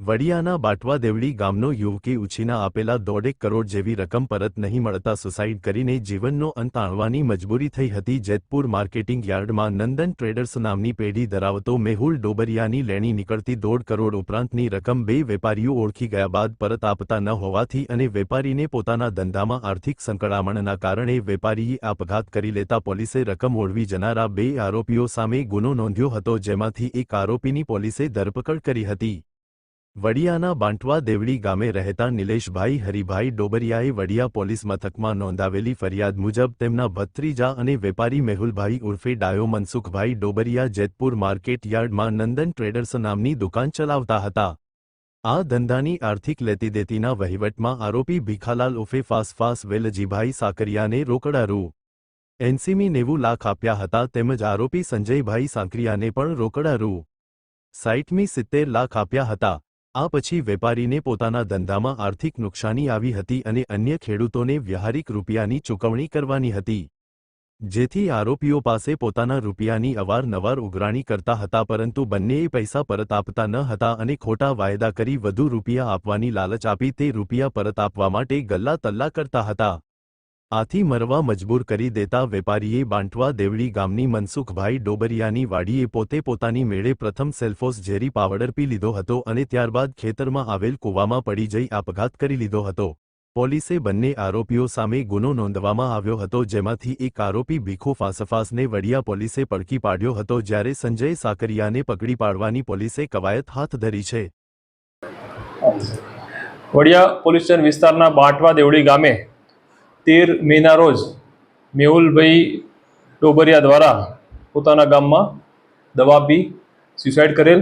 વડિયાના બાટવા દેવડી ગામનો યુવકે ઉછીના આપેલા દોઢેક કરોડ જેવી રકમ પરત નહીં મળતા સુસાઇડ કરીને જીવનનો અંત આણવાની મજબૂરી થઈ હતી. જેતપુર માર્કેટિંગ યાર્ડમાં નંદન ટ્રેડર્સ નામની પેઢી ધરાવતો મેહુલ ડોબરિયાની લેણી નીકળતી દોઢ કરોડ ઉપરાંતની રકમ બે વેપારીઓ ઓળખી ગયા બાદ પરત આપતા ન હોવાથી અને વેપારીને પોતાના ધંધામાં આર્થિક સંકળામણના કારણે વેપારીએ આપઘાત કરી લેતા પોલીસે રકમ ઓળવી જનારા બે આરોપીઓ સામે ગુનો નોંધ્યો હતો, જેમાંથી એક આરોપીની પોલીસે ધરપકડ કરી હતી. વડિયાના બાંટવા દેવડી ગામે રહેતા નિલેશભાઈ હરિભાઈ ડોબરિયાએ વડિયા પોલીસ મથકમાં નોંધાવેલી ફરિયાદ મુજબ તેમના ભત્રીજા અને વેપારી મેહુલભાઈ ઉર્ફે ડાયો મનસુખભાઈ ડોબરિયા જેતપુર માર્કેટ યાર્ડમાં નંદન ટ્રેડર્સ નામની દુકાન ચલાવતા હતા. આ ધંધાની આર્થિક લેતીદેતીના વહીવટમાં આરોપી ભીખાલાલ ઉર્ફે ફાસફાસ વેલજીભાઈ સાકરિયાને રોકડા રૂ એનસીમી નેવું લાખ આપ્યા હતા તેમજ આરોપી સંજયભાઈ સાંકરિયાને પણ રોકડા રૂ સાઈઠમી સિત્તેર લાખ આપ્યા હતા. આ પછી વેપારીને પોતાના ધંધામાં આર્થિક નુકસાની આવી હતી અને અન્ય ખેડૂતોને વ્યવહારિક રૂપિયાની ચૂકવણી કરવાની હતી. જેથી આરોપીઓ પાસે પોતાના રૂપિયાની અવારનવાર ઉઘરાણી કરતા હતા પરંતુ બંનેએ પૈસા પરત આપતા ન હતા અને ખોટા વાયદા કરી વધુ રૂપિયા આપવાની લાલચ આપી તે રૂપિયા પરત આપવા માટે ગલ્લા તલ્લા કરતા હતા. આથી મરવા મજબૂર કરી દેતા વેપારીએ બાંટવા દેવડી ગામની મનસુખભાઈ ડોબરિયાની વાડીએ પોતે પોતાની મેળે પ્રથમ સેલ્ફોસ ઝેરી પાવડર પી લીધો હતો અને ત્યારબાદ ખેતરમાં આવેલ કૂવામાં પડી જઈ આપઘાત કરી લીધો હતો. પોલીસે બંને આરોપીઓ સામે ગુનો નોંધવામાં આવ્યો હતો જેમાંથી એક આરોપી ભીખુ ફાસફાસને વડિયા પોલીસે પડકી પાડ્યો હતો જ્યારે સંજય સાકરિયાને પકડી પાડવાની પોલીસે કવાયત હાથ ધરી છે. વડિયા પોલીસ સ્ટેશન વિસ્તારના બાંટવા દેવડી ગામે તેર મેના રોજ મેહુલભાઈ ડોબરિયા દ્વારા પોતાના ગામમાં દવા પી સ્યુસાઇડ કરેલ.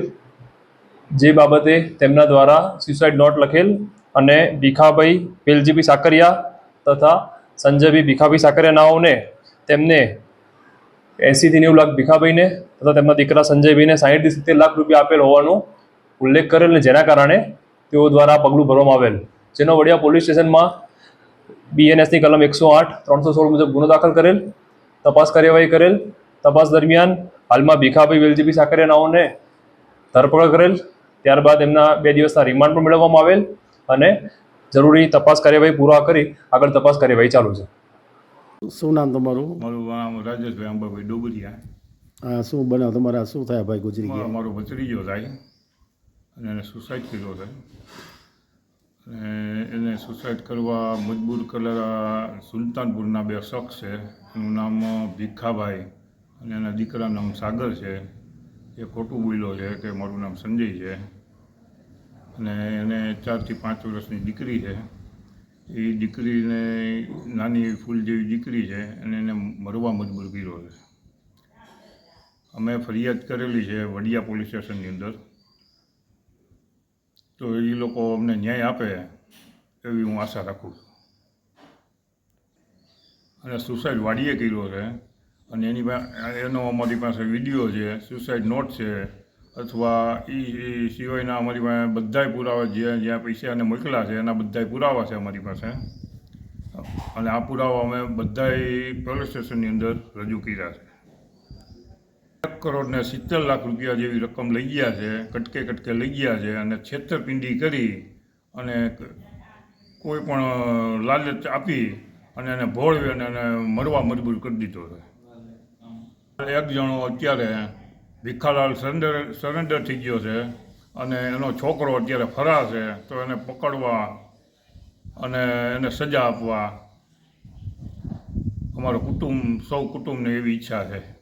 જે બાબતે તેમના દ્વારા સ્યુસાઇડ નોટ લખેલ અને ભીખાભાઈ વેલજીભાઈ સાકરિયા તથા સંજયભાઈ ભીખાભાઈ સાકરિયા નાઓને તેમને એંસીથી નેવું લાખ ભીખાભાઈને તથા તેમના દીકરા સંજયભાઈને સાહીઠથી સિત્તેર લાખ રૂપિયા આપેલ હોવાનો ઉલ્લેખ કરેલ અને જેના કારણે તેઓ દ્વારા પગલું ભરવામાં આવેલ. જેનો વડિયા પોલીસ સ્ટેશનમાં બીએનએસની કલમ એકસો આઠ ત્રણસો સોળ મુજબ ગુનો દાખલ કરેલ. તપાસ કાર્યવાહી કરેલ. તપાસ દરમિયાન હાલમાં ભીખાભાઈ વેલજીભાઈ સાકરિયાનાઓને ધરપકડ કરેલ. ત્યારબાદ એમના બે દિવસના રિમાન્ડ પણ મેળવવામાં આવેલ અને જરૂરી તપાસ કાર્યવાહી પૂરા કરી આગળ તપાસ કાર્યવાહી ચાલુ છે. શું નામ તમારું? મારું નામ રાજેશભાઈ અંબાભાઈ ડોબરિયા. હા શું બનાવ તમારા? શું થયા ભાઈ ગુજરી ગયા? મારો ભત્રીજો થાય અને એને સુસાઇડ કર્યો અને એને સુસાઇડ કરવા મજબૂર કરેલા સુલતાનપુરના બે શખ્સ છે. એનું નામ ભીખાભાઈ અને એના દીકરાનું નામ સાગર છે. એ ખોટું બોલ્યો છે કે મારું નામ સંજય છે. અને એને ચારથી પાંચ વર્ષની દીકરી છે. એ દીકરીને નાની ફૂલ જેવી દીકરી છે અને એને મરવા મજબૂર કર્યો છે. અમે ફરિયાદ કરેલી છે વડિયા પોલીસ સ્ટેશનની અંદર. તો એ લોકો અમને ન્યાય આપે એવી હું આશા રાખું છું. અને સુસાઇડ વાડીએ કર્યો છે. અને એની એનો અમારી પાસે વીડિયો છે સુસાઇડ નોટ છે, અથવા એ સિવાયના અમારી પાસે બધાય પુરાવા જ્યાં જ્યાં પૈસા એને મોકલ્યા છે, એના બધાય પુરાવા છે અમારી પાસે. અને આ પુરાવા અમે બધાય પોલીસ સ્ટેશનની અંદર રજૂ કર્યા છે. એક કરોડ ને સિત્તેર લાખ રૂપિયા જેવી રકમ લઈ ગયા છે, કટકે કટકે લઈ ગયા છે અને છેતરપિંડી કરી અને કોઈ પણ લાલચ આપી અને એને ભોળવી અને એને મરવા મજબૂર કરી દીધો છે. એક જણો અત્યારે ભીખાલાલ સરેન્ડર સરેન્ડર થઈ ગયો છે અને એનો છોકરો અત્યારે ફરા છે, તો એને પકડવા અને એને સજા આપવા. અમારો કુટુંબ, સૌ કુટુંબને એવી ઈચ્છા છે.